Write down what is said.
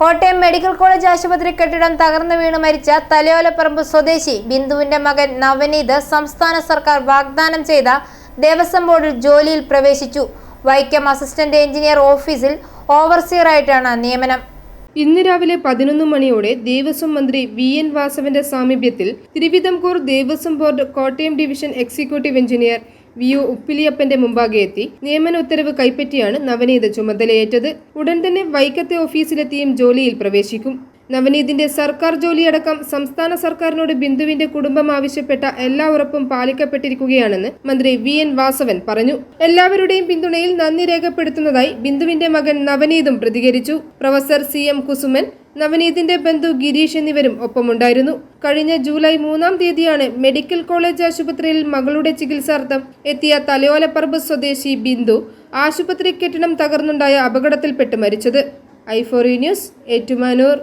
Kottayam medical college ആശുപത്രി കെട്ടിടം തകർന്നു വീണ് മരിച്ച തലയോലപ്പറമ്പ് സ്വദേശി ബിന്ദുവിന്റെ മകൻ നവനീത് സംസ്ഥാന സർക്കാർ വാഗ്ദാനം ചെയ്ത ദേവസ്വം ബോർഡിൽ ജോലിയിൽ പ്രവേശിച്ചു. വൈക്കം അസിസ്റ്റന്റ് എഞ്ചിനീയർ ഓഫീസിൽ ഓവർസിയറായിട്ടാണ് നിയമനം. ഇന്ന് രാവിലെ പതിനൊന്ന് മണിയോടെ ദേവസ്വം മന്ത്രി വി എൻ വാസവന്റെ സാമീപ്യത്തിൽ Travancore Devaswom board Kottayam division executive engineer V O ഉപ്പിലിയപ്പന്റെ മുമ്പാകെ എത്തി. നിയമന ഉത്തരവ് കൈപ്പറ്റിയാണ് നവനീത ചുമതലയേറ്റത്. ഉടൻ തന്നെ വൈക്കത്തെ ഓഫീസിലെത്തിയും ജോലിയിൽ പ്രവേശിക്കും. നവനീതിന്റെ സർക്കാർ ജോലിയടക്കം സംസ്ഥാന സർക്കാരിനോട് ബിന്ദുവിന്റെ കുടുംബം ആവശ്യപ്പെട്ട എല്ലാ ഉറപ്പും പാലിക്കപ്പെട്ടിരിക്കുകയാണെന്ന് മന്ത്രി വി എൻ വാസവൻ പറഞ്ഞു. എല്ലാവരുടെയും പിന്തുണയിൽ നന്ദി രേഖപ്പെടുത്തുന്നതായി ബിന്ദുവിന്റെ മകൻ നവനീതും പ്രതികരിച്ചു. പ്രൊഫസർ സി എം കുസുമൻ നവനീതിന്റെ ബന്ധു ഗിരീഷ് എന്നിവരും ഒപ്പമുണ്ടായിരുന്നു. കഴിഞ്ഞ ജൂലൈ മൂന്നാം തീയതിയാണ് മെഡിക്കൽ കോളേജ് ആശുപത്രിയിൽ മകളുടെ ചികിത്സാർത്ഥം എത്തിയ തലയോലപ്പറമ്പ് സ്വദേശി ബിന്ദു ആശുപത്രി കെട്ടിടം തകർന്നുണ്ടായ അപകടത്തിൽപ്പെട്ട് മരിച്ചത്. I four news Ettumanoor.